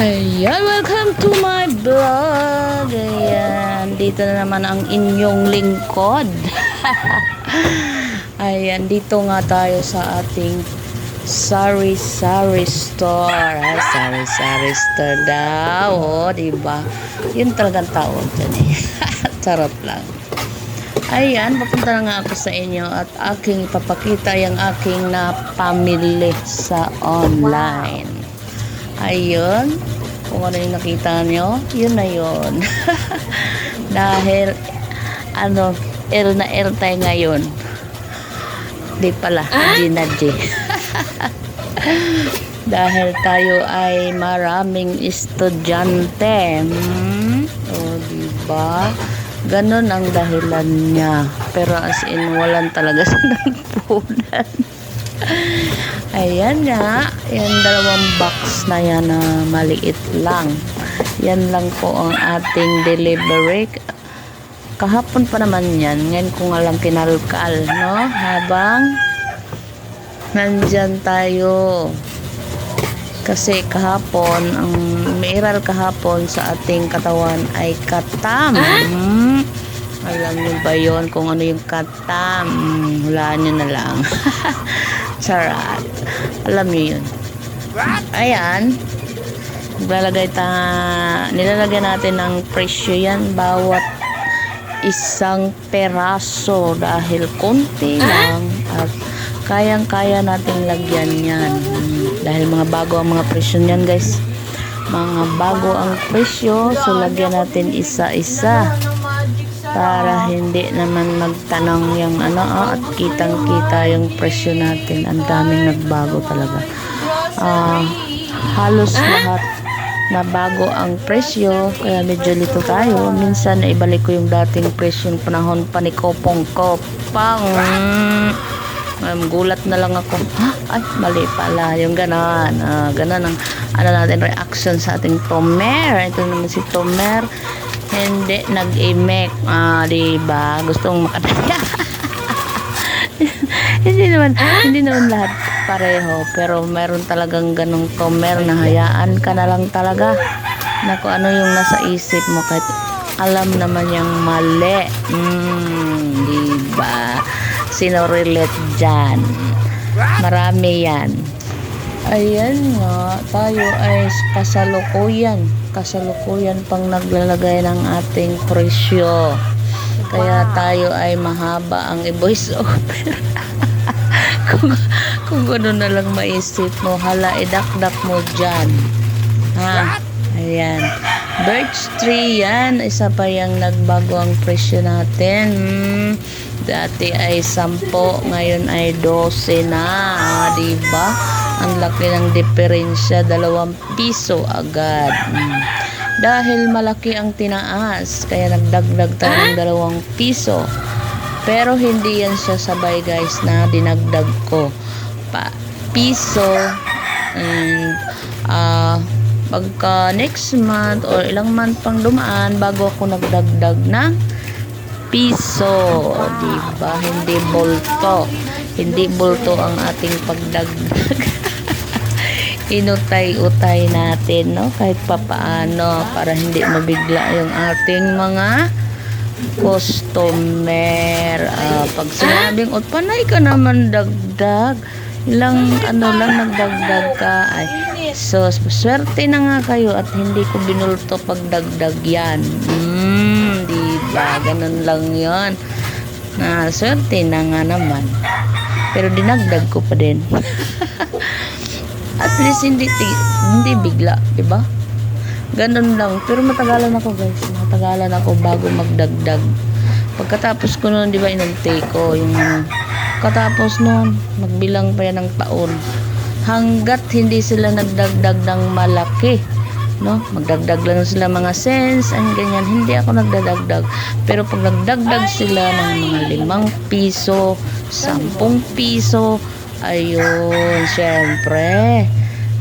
Ayan, welcome to my vlog. Ayan, dito na naman ang inyong lingkod. Ayan, dito nga tayo sa ating Sari Sari Store. Ay, Sari Sari Store daw. Oh, diba? Yun talagang tawag dyan eh. Charot lang. Ayan, papunta na nga ako sa inyo at aking ipapakita yung aking napamili sa online. Ayun, kung ano yung nakita nyo, yun na yun. Dahil, ano, L na L tayo ngayon. Di pala, G na G. Dahil tayo ay maraming estudyante. Hmm? O, diba? Ganon ang dahilan niya. Pero as in, walan talaga sa nagpunan. Ayan nga. Yan dalawang box na yan na maliit lang. Yan lang po ang ating delivery. Kahapon pa naman yan. Ngayon ko nga lang kinalkal, no? Habang nandyan tayo. Kasi kahapon, ang mairal kahapon sa ating katawan ay katam. Hmm. Alam niyo ba yon kung ano yung katam? Hmm, hulaan niyo na lang. Sarat. Alam niyo yun. Ayan. Nilalagay ta nilalagay natin ng presyo yan bawat isang peraso dahil konti lang at kayang-kaya nating lagyan yan. Dahil mga bago ang mga presyo niyan guys. Mga bago ang presyo, so lagyan natin isa-isa para hindi naman magtanong yung ano oh, at kitang-kita yung presyo natin. Ang daming nagbago talaga. Ah, halos lahat na bago ang presyo kaya medyo lito tayo minsan na ibalik ko yung dating presyo ng panahon pa ni Kopong Kopang um, gulat na lang ako ha? ay mali pala yung ganon ah, ganon ang ano natin reaction sa ating Tomer ito naman si Tomer hindi nag-emek ah, diba? Gustong makadaya hindi naman hindi naman lahat pareho pero meron talagang ganong tomer na hayaan ka na lang talaga na kung ano yung nasa isip mo kahit alam naman yung mali. Mm, diba? Sino relate dyan? Marami yan ayan nga tayo ay kasalukuyan kasalukuyan pang naglalagay ng ating presyo kaya tayo ay mahaba ang i-voice over kung, kung gano'n na lang maisip mo, hala, idakdak mo dyan. Ha? Ayan. Birch tree yan. Isa pa yung nagbago ang presyo natin. Hmm. Dati ay 10, ngayon ay 12 na. Ah, diba? Ang laki ng diferensya, dalawang piso agad. Hmm. Dahil malaki ang tinaas, kaya nagdagdag tayo ng dalawang piso. Pero hindi yan siya sabay guys na dinagdag ko. Pa piso and uh, pagka next month or ilang month pang dumaan bago ako nagdagdag ng piso. Diba? Hindi bolto. Hindi bolto ang ating pagdagdag. Inutay-utay natin, no? Kahit papaano para hindi mabigla yung ating mga customer. Ah, pag sinabing, "Ot, panay ka naman dagdag." Ilang ano lang nagdagdag ka. Ay, so, swerte na nga kayo at hindi ko binulto pag dagdag yan. Di ba? Ganun lang yon Na, swerte na nga naman. Pero dinagdag ko pa din. at least hindi, hindi bigla, di ba? Ganun lang. Pero matagalan ako guys. Matagalan ako bago magdagdag. Pagkatapos ko noon, di ba, inantay ko yung ano. Katapos noon, magbilang pa yan ng taon. Hanggat hindi sila nagdagdag ng malaki. No? Magdagdag lang sila mga cents and ganyan. Hindi ako nagdadagdag. Pero pag nagdagdag sila ng mga limang piso, sampung piso, ayun, syempre,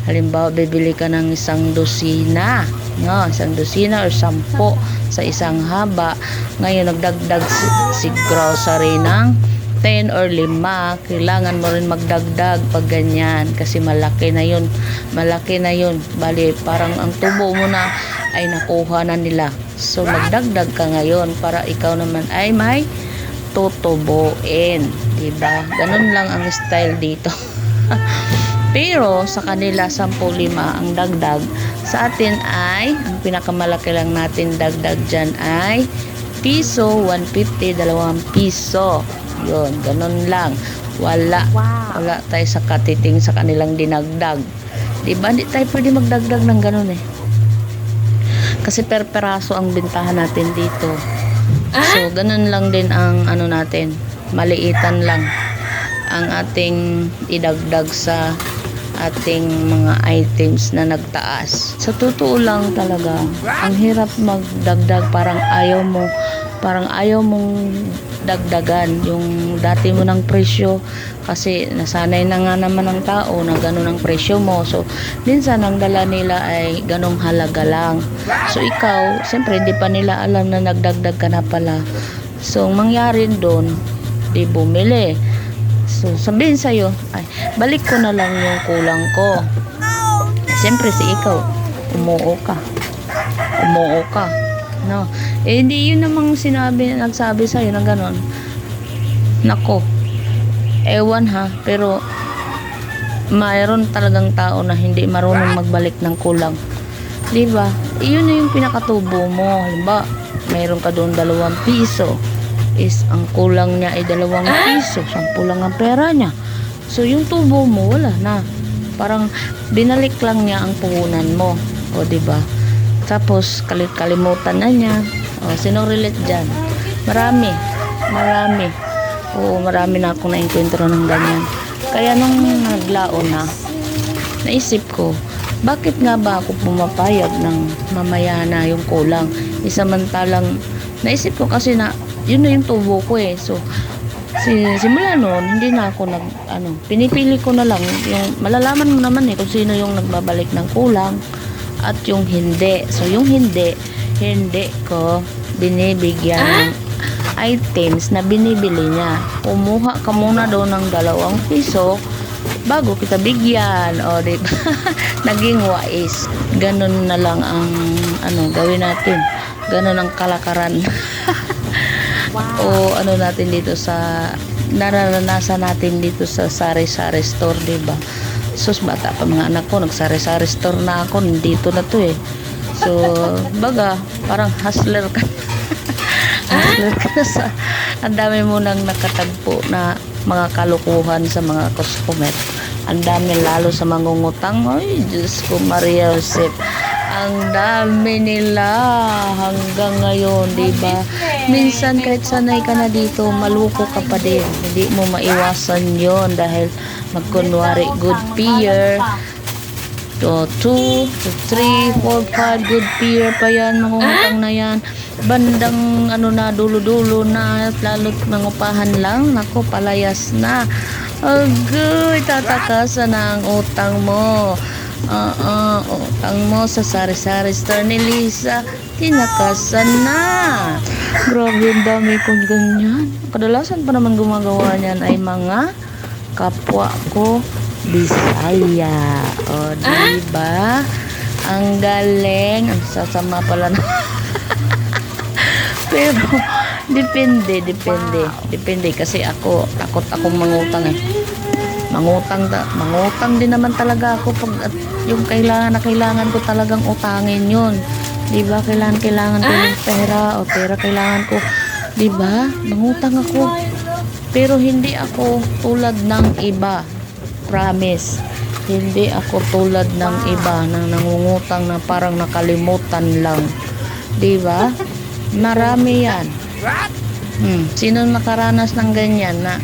halimbawa bibili ka ng isang dosina no, isang dosina or sampo sa isang haba ngayon nagdagdag si, si grocery ng 10 or 5, kailangan mo rin magdagdag pag ganyan kasi malaki na yun. Malaki na yun. Bali, parang ang tubo mo na ay nakuha na nila. So, magdagdag ka ngayon para ikaw naman ay may tutubuin. Diba? Ganun lang ang style dito. Pero sa kanila 10-5 ang dagdag. Sa atin ay, ang pinakamalaki lang natin dagdag dyan ay piso, 150, 2 piso. Yun, ganun lang. Wala. Wala tayo sa katiting sa kanilang dinagdag. Diba? Hindi tayo pwede magdagdag ng ganun eh. Kasi per peraso ang bintahan natin dito. So, ganun lang din ang ano natin. Maliitan lang ang ating idagdag sa ating mga items na nagtaas. Sa totoo lang talaga, ang hirap magdagdag parang ayaw mo parang ayaw mong dagdagan yung dati mo ng presyo. Kasi nasanay na nga naman ng tao na ganun ang presyo mo. So minsan ang dala nila ay ganong halaga lang. So ikaw siyempre hindi pa nila alam na nagdagdag ka na pala. So ang mangyari doon di bumili. So sabihin sa'yo ay balik ko na lang yung kulang ko. Siyempre si ikaw umuo ka. Umuo ka no? Eh hindi yun namang sinabi nagsabi sa'yo na ganon nako. Ewan ha? Pero mayroon talagang tao na hindi marunong magbalik ng kulang. Di ba? Iyon na yung pinakatubo mo. Halimbawa mayroon ka doon dalawang piso. Is ang kulang niya ay dalawang piso. Sampu lang ang pera niya. So yung tubo mo wala na. Parang binalik lang niya ang puhunan mo. O di ba tapos kalit kalimutan na niya. O sino relate dyan? Marami. Marami. Oo marami na akong nainkwentro ng ganyan. Kaya nung naglaon na naisip ko bakit nga ba ako pumapayag ng mamaya na yung kulang? Isamantalang naisip ko kasi na yun na yung tubo ko eh. So si, simula noon hindi na ako nag ano pinipili ko na lang. Yung malalaman mo naman eh kung sino yung nagbabalik ng kulang at yung hindi. So yung hindi hindi ko binibigyan ng items na binibili niya. Kumuha ka muna daw ng dalawang piso bago kita bigyan. O di ba? Naging wais. Ganun na lang ang ano gawin natin. Ganun ang kalakaran. O ano natin dito sa nararanasan natin dito sa sari-sari store, 'di ba? Sus bata pa mga anak ko, nagsari-sari store na ako, dito na 'to eh. So, baga, parang hustler ka. hustler ka sa ang dami mo nang nakatagpo na mga kalukuhan sa mga customer. Ang dami lalo sa mangungutang. Ay, Diyos ko, Maria Josep. Ang dami nila hanggang ngayon, di ba? Minsan kahit sanay ka na dito, maluko ka pa din. Hindi mo maiwasan yon dahil magkunwari good peer. To 2, to 3, 4, 5, good peer pa yan, mangungutang na yan. Bandang ano na, dulo-dulo na, lalo't mangupahan lang, nako, palayas na. Agoy, tatakasan na ang utang mo. Oo, utang mo sa sari-sari store ni Lisa. Tinakasan na. Grabe, ang dami kong ganyan. Kadalasan pa naman gumagawa niyan ay mga kapwa ko Bisaya. O, diba? Ang galing. Ang sasama pala na. Pero, depende, depende. Depende kasi ako, takot akong mangutang eh. Mangutang, ta- mangutang din naman talaga ako pag at yung kailangan na kailangan ko talagang utangin yun. Di ba? Kailangan, kailangan ko yung pera o pera kailangan ko. Di ba? Mangutang ako. Pero hindi ako tulad ng iba. Promise. Hindi ako tulad ng iba na nangungutang na parang nakalimutan lang. Di ba? Marami yan. Hmm. Sino nakaranas ng ganyan na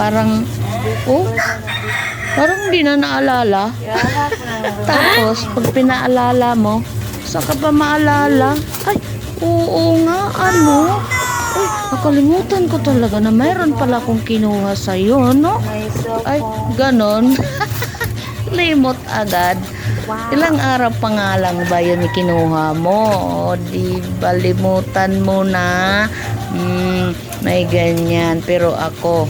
parang, oh, parang hindi na naalala. Tapos, pag pinaalala mo, saka pa maalala, ay, oo nga, ano? Ay, nakalimutan ko talaga na mayroon pala akong kinuha sa'yo, no? Ay, ganon. Limot agad. Ilang araw pa nga lang ba yun kinuha mo? O, di ba limutan mo na? Mm, may ganyan. Pero ako,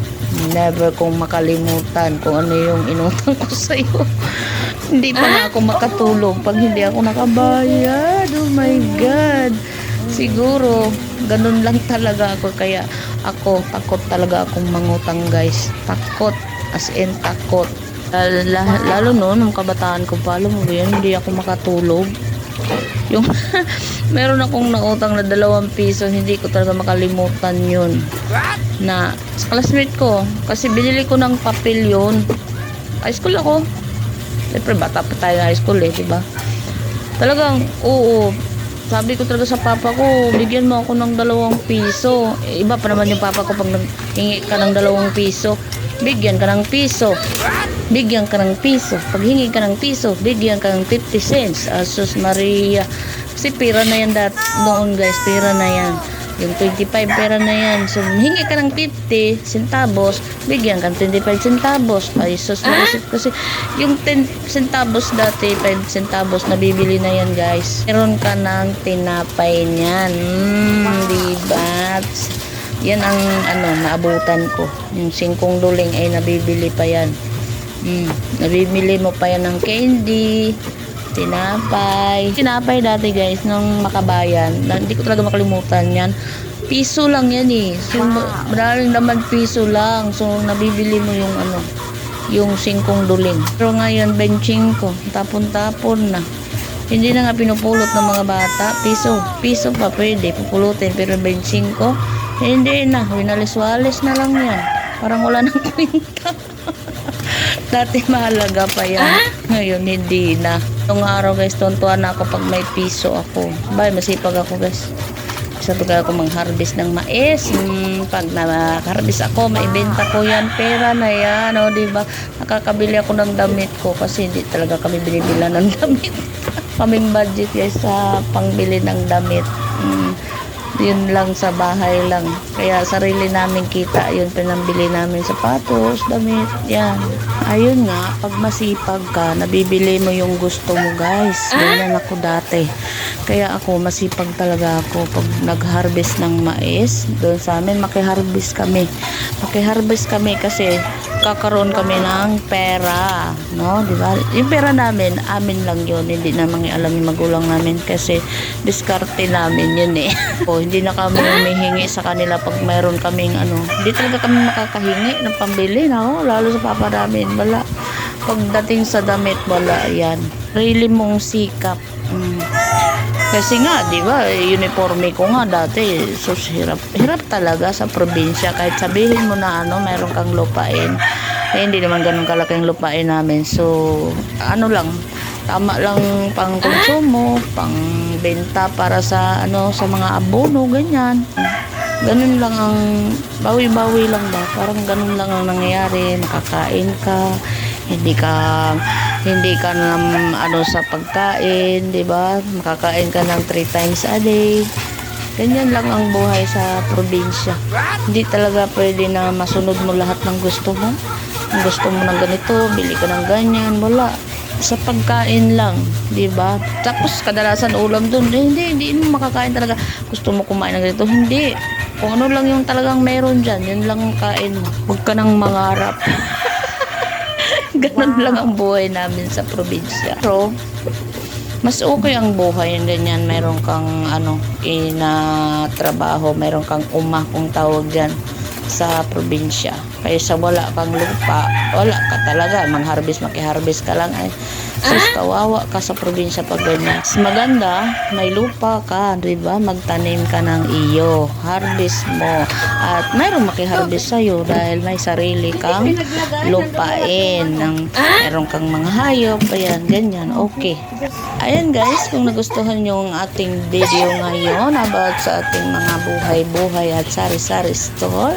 never kong makalimutan kung ano yung inutang ko sa'yo. hindi pa nga ako makatulog pag hindi ako nakabayad. Oh my God. Siguro, ganun lang talaga ako. Kaya ako, takot talaga akong mangutang guys. Takot. As in, takot. Lalo, lalo noon, nung kabataan ko pa, alam mo ba hindi ako makatulog. Yung, meron akong nautang na dalawang piso, hindi ko talaga makalimutan yun. Na, sa classmate ko, kasi binili ko ng papel yun. High school ako. Siyempre, bata pa tayo high school eh, di ba? Talagang, oo, sabi ko talaga sa papa ko, bigyan mo ako ng dalawang piso. Eh, iba pa naman yung papa ko pag naghingi ka ng dalawang piso, bigyan ka ng piso. Bigyan ka ng piso. Pag hingi ka ng piso, bigyan ka ng 50 cents. Asus Maria. Kasi pera na yan dat noon guys, pera na yan. Yung 25 pera na yan. So, hingi ka ng 50 centavos, bigyan ka ng 25 centavos. Ay, sus, naisip ko kasi yung 10 centavos dati, 5 centavos, nabibili na yan guys. Meron ka ng tinapay niyan. Mm, diba? Yan ang ano, naabutan ko. Yung singkong duling ay nabibili pa yan. Mm, nabibili mo pa yan ng candy, tinapay. Tinapay dati guys, nung makabayan, na, hindi ko talaga makalimutan yan. Piso lang yan eh. So, ma- maraming naman piso lang. So, nabibili mo yung ano, yung singkong duling. Pero ngayon, benching ko, tapon-tapon na. Hindi na nga pinupulot ng mga bata. Piso, piso pa pwede, pupulutin. Pero benching ko, hindi na. Winalis-walis na lang yan. Parang wala nang kwenta. Dati mahalaga pa yan. Ngayon, hindi na. Nung araw guys, tuntuan na ako pag may piso ako. Bay, masipag ako guys. Sabi ako mang-harvest ng mais. Hmm, pag na-harvest ako, maibenta ko yan. Pera na yan, o, di ba? Nakakabili ako ng damit ko kasi hindi talaga kami binibila ng damit. Kaming budget guys sa pangbili ng damit. Hmm, yun lang sa bahay lang. Kaya sarili namin kita, yun pinambili namin sapatos, damit, yan. Ayun nga, pag masipag ka, nabibili mo yung gusto mo guys. Ganyan ako dati. Kaya ako, masipag talaga ako pag nag-harvest ng mais. Doon sa amin, makiharvest kami. Makiharvest kami kasi kakaroon kami ng pera, no? 'Di ba? Yung pera namin, amin lang 'yun, hindi naman alam yung magulang namin kasi diskarte namin 'yun eh. o hindi na kami humihingi sa kanila pag mayroon kaming ano, hindi talaga kami makakahingi ng pambili, no? Lalo sa papa namin, wala. Pagdating sa damit, wala 'yan. Really mong sikap. Mm. Kasi nga, di ba, uniforme ko nga dati, sus, hirap, hirap talaga sa probinsya. Kahit sabihin mo na ano, meron kang lupain, eh, hindi naman ganun kalaki ang lupain namin. So, ano lang, tama lang pang konsumo, pang benta para sa ano sa mga abono, ganyan. Ganun lang ang bawi-bawi lang ba? Parang ganun lang ang nangyayari, makakain ka, hindi ka hindi ka na ano sa pagkain, 'di ba? Makakain ka ng 3 times a day. Ganyan lang ang buhay sa probinsya. Hindi talaga pwede na masunod mo lahat ng gusto mo. Kung gusto mo ng ganito, bili ka ng ganyan, wala. Sa pagkain lang, 'di ba? Tapos kadalasan ulam doon, eh, hindi hindi mo makakain talaga. Gusto mo kumain ng ganito, hindi. Kung ano lang yung talagang meron diyan, yun lang ang kain mo. Huwag ka nang mangarap. Ganun lang ang buhay namin sa probinsya. Pero, mas okay ang buhay yung ganyan. Meron kang, ano, ina trabaho, meron kang uma kung tawag dyan sa probinsya. Kaysa wala kang lupa, wala ka talaga. Mang-harvest, maki-harvest ka lang. Ay, sus, kawawa ka sa probinsya pag ganyan. Mas maganda, may lupa ka, di ba? Magtanim ka ng iyo. Harvest mo. At mayroong maki-harvest sa'yo dahil may sarili kang lupain. Ng, meron kang mga hayop. Ayan, ganyan. Okay. Ayan guys, kung nagustuhan nyo ang ating video ngayon about sa ating mga buhay-buhay at sari-sari store,